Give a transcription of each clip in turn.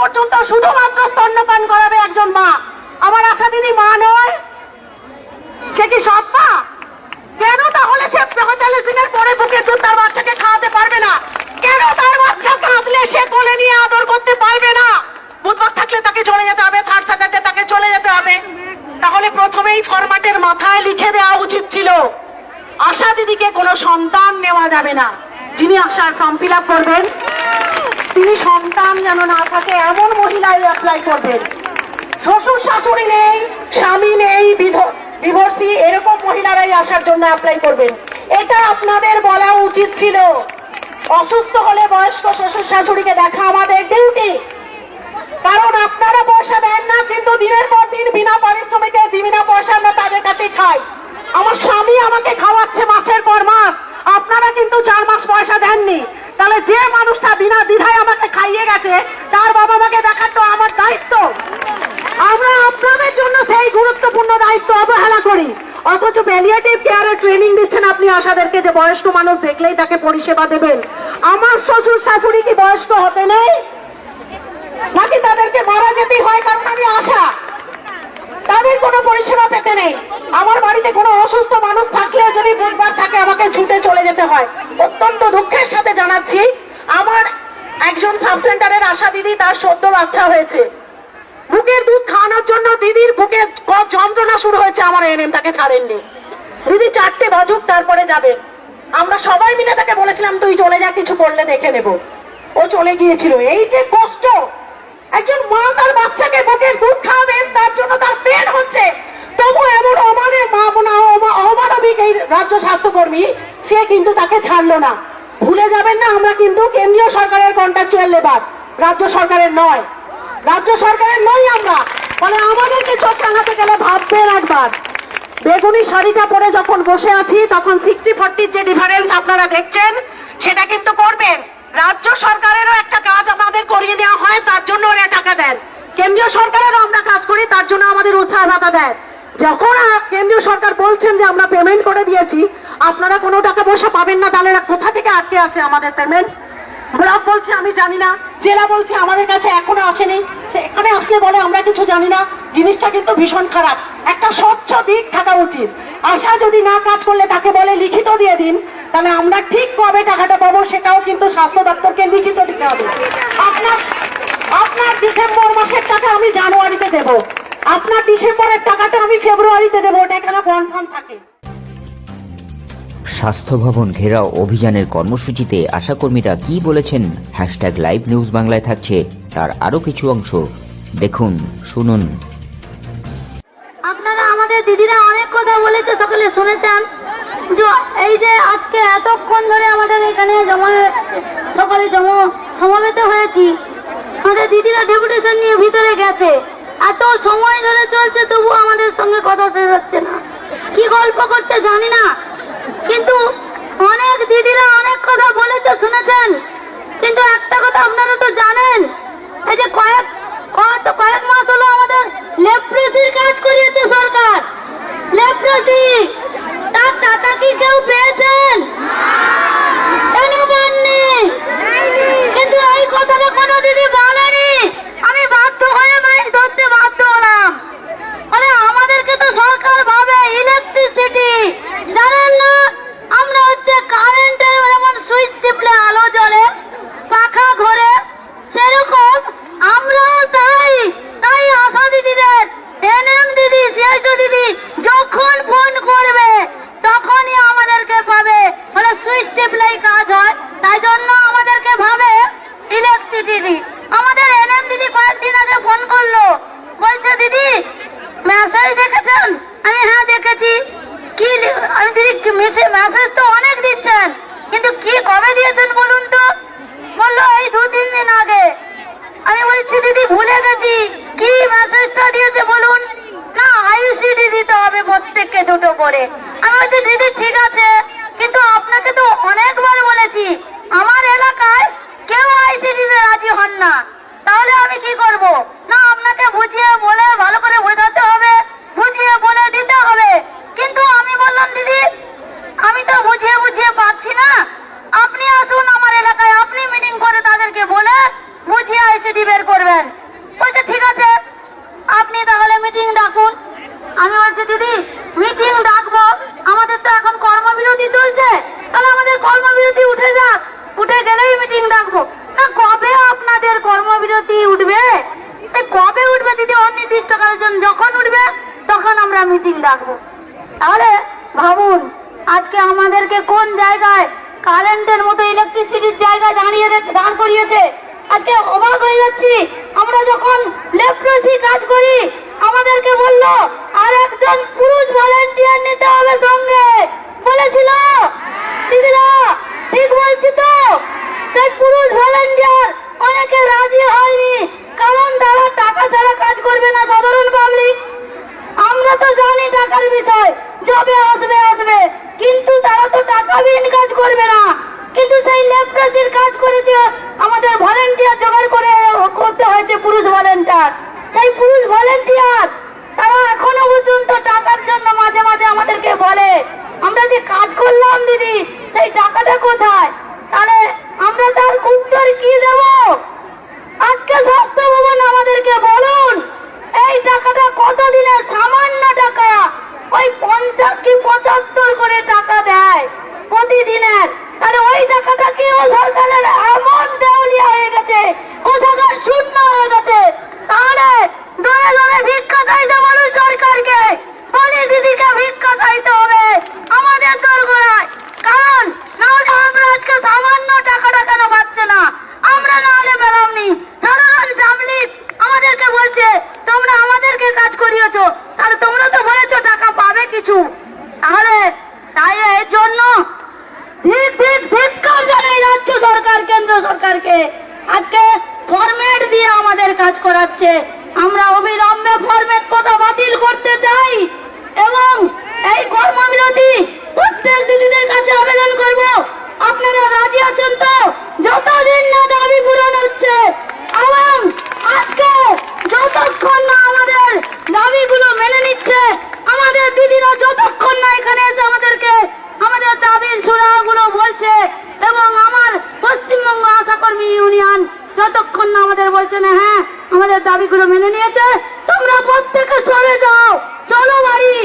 পর্যন্ত শুধুমাত্র স্তন্যপান করাবে একজন মা। আমার আশা দিদি মা নয়। সে কি সব মা? কেন তাহলে সে পঁয়তাল্লিশ দিনের পরে ঢুকে দুধ তার বাচ্চাকে খাওয়াতে পারবে না? কেন তার বাচ্চা কাঁদলে সে কোলে নিয়ে আদর করতে পারবে না? বুধবার থাকলে তাকে চলে যেতে হবে থার্ড স্যাটারডে তাকে চলে যেতে হবে। তাহলে প্রথমেই ফরম্যাটের মাথায় লিখে দেওয়া উচিত ছিল, আশা দিদিকে কোনো সন্তান নেওয়া যাবে না। যিনি আশার ফর্ম ফিল করবেন তিনি সন্তান যেন না থাকে, এমন মহিলাই অ্যাপ্লাই করবেন। শ্বশুর শাশুড়ি নেই, স্বামী নেই ডিভোর্সি এরকম মহিলারাই আসার জন্য অ্যাপ্লাই করবেন। এটা আপনাদের বলা উচিত ছিল। অসুস্থ হলে বয়স্ক শ্বশুর শাশুড়িকে দেখা আমাদের ডিউটি কারণ আপনারা পয়সা দেন না, কিন্তু দিনের পর দিন বিনা পারিশ্রমিকে বিনা পয়সা আমরা তাদের কাছে খাই। আমার স্বামী আমাকে খাওয়াচ্ছে মাসের পর মাস। আপনারা কিন্তু চার মাস পয়সা দেননি। তাহলে যে মানুষটা বিনা দ্বিধায় আমাকে খাইয়ে গেছে, তার বাবা মাকে দেখার তো আমার দায়িত্ব। আমরা আপনাদের জন্য সেই গুরুত্বপূর্ণ দায়িত্ব অবহেলা করি। অথচ প্যালিয়েটিভ কেয়ারে ট্রেনিং দিচ্ছেন আপনি আশাদেরকে যে বয়স্ক মানুষ দেখলেই তাকে পরিষেবা দেবেন। আমার শ্বশুর শাশুড়ি কি বয়স্ক হতে নেই? নাকি তাদেরকে মারা যেতেই হয় কারণ আমি আশা? তাদের কোনো পরিষেবা পেতে নেই। আমার বাড়িতে কোনো অসুস্থ মানুষ থাকলে যদি বুধবার থাকে, আমাকে ছুটে চলে যেতে হয়। অত্যন্ত দুঃখের সাথে জানাচ্ছি, আমার একজন সাব সেন্টারের আশা দিদি তার সদ্য বাচ্চা হয়েছে। বুকের দুধ খাওয়ানোর জন্য দিদির বুকে যন্ত্রণা শুরু হয়েছে আমার এনএম তাকে ছাড়েননি। দিদি চারটে বাজুক, তারপরে যাবেন। আমরা সবাই মিলে তাকে বলেছিলাম, তুই চলে যা, কিছু করলে দেখে নেব। ও চলে গিয়েছিল। এই যে কষ্ট! একজন মা তার বাচ্চাকে বুকের দুধ খাওয়াবেন, তার জন্য তার পেন হচ্ছে। তবু এমন বোনা অমানবিক এই রাজ্য স্বাস্থ্যকর্মী, সে কিন্তু তাকে ছাড়লো না। ভুলে যাবেন না আমরা কিন্তু কেন্দ্রীয় সরকারের কন্ট্রাকচুয়াল লেবার, রাজ্য সরকারের নয়। রাজ্য সরকারের নই আমরা। ফলে আমাদেরকে চোখ রাঙাতে গেলে ভাববেন একবার। বেগুনি শাড়িটা পরে যখন বসে আছি, তখন সিক্সটি ফোরটির যে ডিফারেন্স আপনারা দেখছেন, সেটা কিন্তু করবেন। রাজ্য সরকারেরও একটা কাজ আমাদের করিয়ে দেওয়া হয় তার জন্য ওরা টাকা দেন। কেন্দ্রীয় সরকারেরও আমরা কাজ করি, তার জন্য আমাদের উৎসাহ ভাতা দেয় যখন কেন্দ্রীয় সরকার বলছেন যে আমরা পেমেন্ট করে দিয়েছি, আপনারা কোনো টাকা পয়সা পাবেন না, তাহলে কোথা থেকে আটকে আছে আমাদের পেমেন্ট ব্লক বলছে, আমি জানি না। জেলা বলছে, আমাদের কাছে এখনও আসেনি। এখানে আসলে বলে, আমরা কিছু জানি না। জিনিসটা কিন্তু ভীষণ খারাপ। একটা স্বচ্ছ দিক থাকা উচিত। আশা যদি না কাজ করলে তাকে বলে লিখিত দিয়ে দিন, তাহলে আমরা ঠিক কবে টাকাটা পাবো সেটাও কিন্তু স্বাস্থ্য দপ্তরকে লিখিত দিতে হবে। আপনার আপনার ডিসেম্বর মাসের টাকা আমি জানুয়ারিতে দেব। আপনার ডিসেম্বরের টাকাটা আমি ফেব্রুয়ারিতে দেবো ওটা এখানে কনফার্ম থাকে। স্বাস্থ্য ভবন ঘেরাও অভিযানের কর্মসূচিতে আশাকর্মীরা কি বলেছেন? হ্যাশট্যাগ লাইভ নিউজ বাংলায় থাকছে তার আরও কিছু অংশ। দেখুন শুনুন। আপনারা আমাদের দিদিরা অনেক কথা বলেছে সকলে শুনেছেন। যে এই যে আজকে এতক্ষণ ধরে আমাদের এখানে জমা সকলে জমা সমাবেত হয়েছি। দিদিরা ডেপুটেশন নিয়ে ভিতরে গেছে। এত সময় ধরে চলছে তবু আমাদের সঙ্গে কথা শেষ হচ্ছে না। কি গল্প করছে জানি না। কিন্তু অনেক দিদিরা অনেক কথা বলেছে, শুনেছেন? কিন্তু একটা কথা আপনারা তো জানেন। এই যে কয়েক কয়েক মাস হলো আমাদের লেপ্রেসির কাজ করিয়েছে সরকার। লেপ্রেসি! তার টাকা কি কেউ পেয়েছেন? কিন্তু এই কথাটা কোনো দিদি বলেনি আমি বাধ্য হয়ে মাইক ধরতে বাধ্য হলাম আরে আমাদেরকে তো সরকার ভাবে ইলেকট্রিসিটি জানেন না আমরা হচ্ছে কারেন্টে যেমন সুইচ টিপলে আলো জ্বলে পাখা ঘোরে সেরকম আমরাও তাই তাই আশা দিদিদের এনএম দিদি সিআইটো দিদি যখন ফোন করবে তখনই আমাদেরকে পাবে মানে সুইচ টিপলেই কাজ হয় তাই জন্য আমাদেরকে ভাবে ইলেকট্রিসিটি আমাদের এনএম দিদি কয়েকদিন আগে ফোন করল বলছে দিদি মেসেজ দেখেছেন আমি হ্যাঁ দেখেছি কি লি- আমি দিদি মেসেজ তো অনেক দিচ্ছেন কিন্তু কি কবে দিয়েছেন বলুন তো? বলল, এই দু তিন দিন আগে। আমি বলছি, দিদি, ভুলে গেছি। কি মেসেজটা দিয়েছে বলুন? না আইসিডি দিতে হবে প্রত্যেককে দুটো করে। আমি বলছি, দিদি, ঠিক আছে কিন্তু আপনাকে তো অনেকবার বলেছি আমার এলাকায় কেউ আইসিডি তে রাজি হন না তাহলে আমি কি করব না আপনাকে বুঝিয়ে বলে ভালো করে বোঝাতে হবে বুঝিয়ে বলে দিতে হবে কিন্তু আমি বললাম দিদি আমি তো বুঝিয়ে বুঝিয়ে পাচ্ছি না আপনি আসুন আমার এলাকায় আপনি মিটিং করে তাদেরকে বলে বুঝিয়ে আইসিডি বের করবেন বলছে ঠিক আছে আপনি তাহলে মিটিং ডাকুন আমি বলছি দিদি মিটিং ডাকবো আমাদের তো এখন কর্মবিরতি চলছে তাহলে আমাদের কর্মবিরতি উঠে যাক উঠে গেলেই মিটিং ডাকবো না কবে আপনাদের কর্মবিরতি উঠবে এ কবে উঠবে দিদি অনির্দিষ্টকালের জন্য যখন উঠবে তখন আমরা মিটিং ডাকবো তাহলে ভাবুন আজকে আমাদেরকে কোন জায়গায় কারেন্টের মতো ইলেকট্রিসিটির জায়গায় দাঁড়িয়ে দাঁড় করিয়েছে? আজকে অবাক হয়ে যাচ্ছি। আমরা যখন লেপ্রসি কাজ করি, আমাদেরকে বলল, আর একজন পুরুষ ভলেন্টিয়ার নিতে হবে সঙ্গে। বলেছিল। দিদিরা, ঠিক বলছি তো? সেই পুরুষ ভলেন্টিয়ার অনেকে রাজি হয়নি, কারণ তারা টাকা ছাড়া কাজ করবে না সাধারণ পাবলিক আমরা তো জানি টাকার বিষয়। যবে আসবে আসবে। বিন কাজ করবে না। কিন্তু সেই লেপ্রাসির কাজ করেছে, আমাদের ভলেন্টিয়ার জোগাড় করে করতে হয়েছে পুরুষ ভলেন্টিয়ার সেই পুরুষ ভলেন্টিয়ার তারা এখনও পর্যন্ত টাকার জন্য মাঝে মাঝে আমাদেরকে বলে, আমরা যে কাজ করলাম দিদি, সেই টাকাটা কোথায়? তাহলে আমরা তার উত্তর কি দেবো? আজকে স্বাস্থ্য ভবন আমাদেরকে বলুন, এই টাকাটা কতদিনের সামান্য টাকা ওই পঞ্চাশ কি পঁচাত্তর করে টাকা দেয় প্রতিদিনের তাহলে ওই টাকাটা কি ও সরকারের এমন দেউলিয়া হয়ে গেছে ও সরকার শূন্য হয়ে গেছে তাহলে দলে দলে ভিক্ষা চাইতে বলুন সরকারকে বলি দিদিকে ভিক্ষা চাইতে হবে আমাদের দোরগোড়ায় কারণ নাহলে আমরা আজকে সামান্য টাকাটা কেন পাচ্ছে না আমরা নাহলে পেলামনি সাধারণ জামলিক আমাদেরকে বলছে তোমরা আমাদেরকে কাজ করিয়েছো তাহলে তোমরা তো বলেছ টাকা পাবে কিছু তাহলে তাই এর জন্য ঠিক ঠিক ধিক্কার জানাই রাজ্য সরকার কেন্দ্র সরকারকে আজকে ফরম্যাট দিয়ে আমাদের কাজ করাচ্ছে। আমরা অবিলম্বে ফরম্যাট কথা বাতিল করতে চাই এবং এই কর্মবিরতি প্রত্যেক দিদিদের কাছে আবেদন করব। আপনারা রাজি আছেন তো? যতদিন না দাবি পূরণ হচ্ছে এবং আজকে যতক্ষণ না আমাদের দাবিগুলো মেনে নিচ্ছে, আমাদের দিদিরা যতক্ষণ না এখানে এসে আমাদেরকে, আমাদের দাবির সুরাগুলো বলছে এবং আমার পশ্চিমবঙ্গ আশাকর্মী ইউনিয়ন যতক্ষণ না আমাদের বলছে না হ্যাঁ আমাদের দাবিগুলো মেনে নিয়েছে, তোমরা প্রত্যেকে সরে যাও, চলো বাড়ি,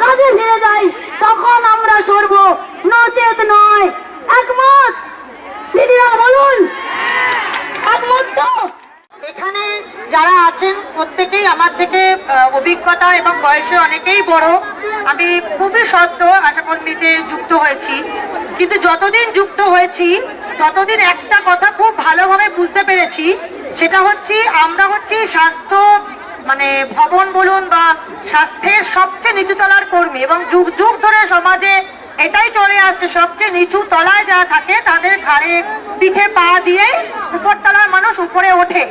কাজে ফিরে যাই, তখন আমরা সরবো। নচেত নয়, একমত? দিদিরা, বলুন। একমত তো? এখানে যারা আছেন, প্রত্যেকেই আমার থেকে অভিজ্ঞতা এবং বয়সে অনেকেই বড়। আমি খুবই সদ্য আশাকর্মীতে যুক্ত হয়েছি। কিন্তু যতদিন যুক্ত হয়েছি, ততদিন একটা কথা খুব ভালোভাবে বুঝতে পেরেছি, সেটা হচ্ছে আমরা হচ্ছি স্বাস্থ্য মানে ভবন বলুন বা স্বাস্থ্যের সবচেয়ে নিচু তলার কর্মী এবং যুগ যুগ ধরে সমাজে এটাই চলে আসছে, সবচেয়ে নিচু তলায় যা থাকে তাদের ঘাড়ে পিঠে পা দিয়ে উপর তলার মানুষ উপরে ওঠে।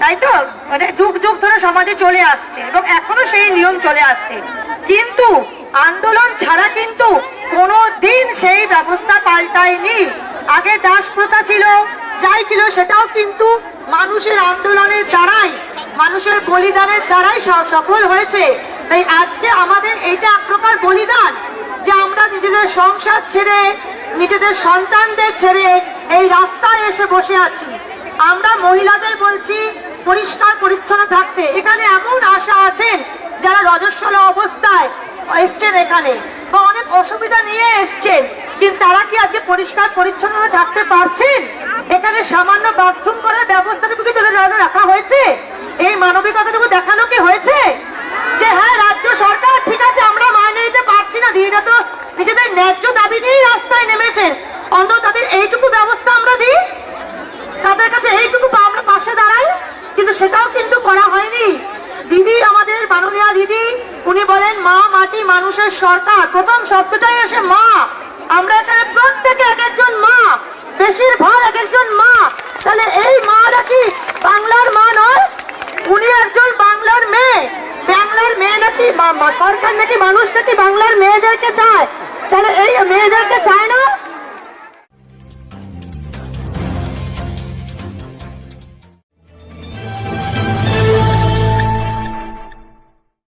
তাই তো? মানে যুগ যুগ ধরে সমাজে চলে আসছে এবং এখনও সেই নিয়ম চলে আসছে। কিন্তু আন্দোলন ছাড়া কিন্তু কোনো দিন সেই ব্যবস্থা পাল্টায়নি। আগে দাস প্রথা ছিল, যাই ছিল সেটাও কিন্তু মানুষের আন্দোলনের দ্বারাই, মানুষের বলিদানের দ্বারাই সফল হয়েছে। তাই আজকে আমাদের এইটা এক প্রকার বলিদান যে আমরা নিজেদের সংসার ছেড়ে, নিজেদের সন্তানদের ছেড়ে এই রাস্তায় এসে বসে আছি। আমরা মহিলাদের বলছি, পরিষ্কার পরিচ্ছন্ন থাকতে। এখানে এমন আশা আছেন যারা রজস্বলা অবস্থায় এসছেন এখানে। বা অনেক অসুবিধা নিয়ে এসছেন। কিন্তু তারা কি আজকে পরিষ্কার পরিচ্ছন্ন থাকতে পারছেন? এখানে সামান্য বাথরুম করার ব্যবস্থাটুকু কি জন্য রাখা হয়েছে? এই মানবিকতাটুকু দেখানো কি হয়েছে? যে হ্যাঁ রাজ্য সরকার, ঠিক আছে, আমরা মাইনে নিতে পারছি না। দিদিরা তো নিজেদের ন্যায্য দাবি নিয়েই রাস্তায় নেমেছেন। অন্তত তাদের এইটুকু ব্যবস্থা আমাদের সরকার প্রথম শব্দটাই এসে মা। আমরা এখানে প্রত্যেকে এক একজন মা। বেশিরভাগ এক একজন মা। তাহলে এই মা নাকি বাংলার মা নয়? উনি একজন বাংলার মেয়ে। বাংলার মেয়ে নাকি সরকার নাকি মানুষ নাকি বাংলার মেয়েদেরকে চায়? তাহলে এই মেয়েদেরকে চায় না?